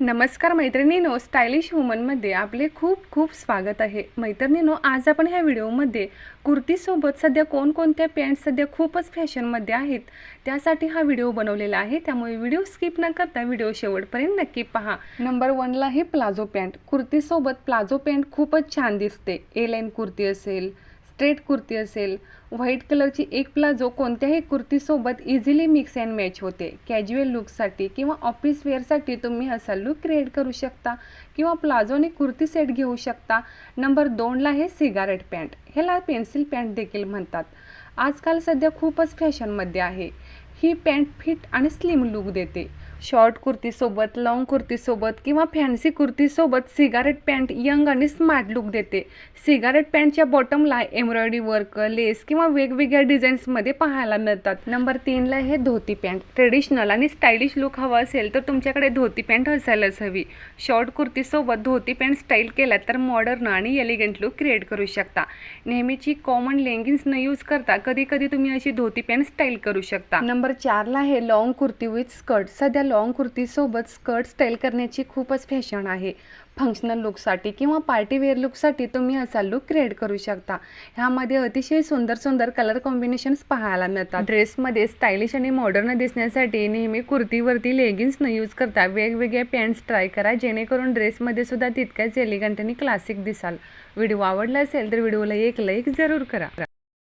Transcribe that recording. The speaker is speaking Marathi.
नमस्कार मैत्रिणीनो स्टायलिश वुमनमध्ये आपले खूप खूप स्वागत आहे. मैत्रिणीनो आज आपण ह्या व्हिडिओमध्ये कुर्तीसोबत सध्या कोणकोणत्या पॅन्ट सध्या खूपच फॅशनमध्ये आहेत त्यासाठी हा व्हिडिओ बनवलेला आहे. त्यामुळे व्हिडिओ स्किप न करता व्हिडिओ शेवटपर्यंत नक्की पहा. नंबर वनला आहे प्लाझो पॅन्ट. कुर्तीसोबत प्लाझो पॅन्ट खूपच छान दिसते. ए लाईन कुर्ती असेल स्ट्रेट कुर्ती असेल व्हाईट कलरची एक प्लाझो कोणत्याही कुर्तीसोबत इझिली मिक्स अँड मॅच होते. कॅज्युअल लुकसाठी किंवा ऑफिस वेअरसाठी तुम्ही असा लुक क्रिएट करू शकता किंवा प्लाझोने कुर्ती सेट घेऊ शकता. नंबर दोनला आहे सिगारेट पॅन्ट ह्याला पेन्सिल पॅन्ट देखील म्हणतात. आजकाल सध्या खूपच फॅशनमध्ये आहे. ही पॅन्ट फिट आणि स्लिम लुक देते. शॉर्ट कुर्तीसोबत लॉंग कुर्तीसोबत किंवा फॅन्सी कुर्तीसोबत सिगारेट पॅन्ट यंग आणि स्मार्ट लुक देते. सिगारेट पॅन्टच्या बॉटमला एम्ब्रॉयडरी वर्क लेस किंवा वेगवेगळ्या डिझाईन्समध्ये पाहायला मिळतात. नंबर तीनला हे धोती पॅन्ट. ट्रेडिशनल आणि स्टायलिश लुक हवा असेल तर तुमच्याकडे धोती पॅन्ट असायलाच हवी. शॉर्ट कुर्तीसोबत धोती पॅन्ट स्टाईल केला तर मॉडर्न आणि एलिगंट लुक क्रिएट करू शकता. नेहमीची कॉमन लेगिन्स न यूज करता कधी कधी तुम्ही अशी धोती पॅन्ट स्टाईल करू शकता. नंबर चारला आहे लॉंग कुर्ती विथ स्कर्ट सध्या लॉंग कुर्तीसोबत स्कर्ट स्टाईल करण्याची खूपच फॅशन आहे. फंक्शनल लुकसाठी किंवा पार्टीवेअर लुकसाठी तुम्ही असा लुक क्रिएट करू शकता. ह्यामध्ये अतिशय सुंदर सुंदर कलर कॉम्बिनेशन्स पाहायला मिळतात. ड्रेसमध्ये स्टायलिश आणि मॉडर्न दिसण्यासाठी नेहमी कुर्तीवरती लेगिन्स न यूज करता वेगवेगळ्या पॅन्ट्स ट्राय करा. जेणेकरून ड्रेसमध्ये सुद्धा तितक्याच एलिगंट आणि क्लासिक दिसाल. व्हिडिओ आवडला असेल तर व्हिडिओला एक लाईक जरूर करा.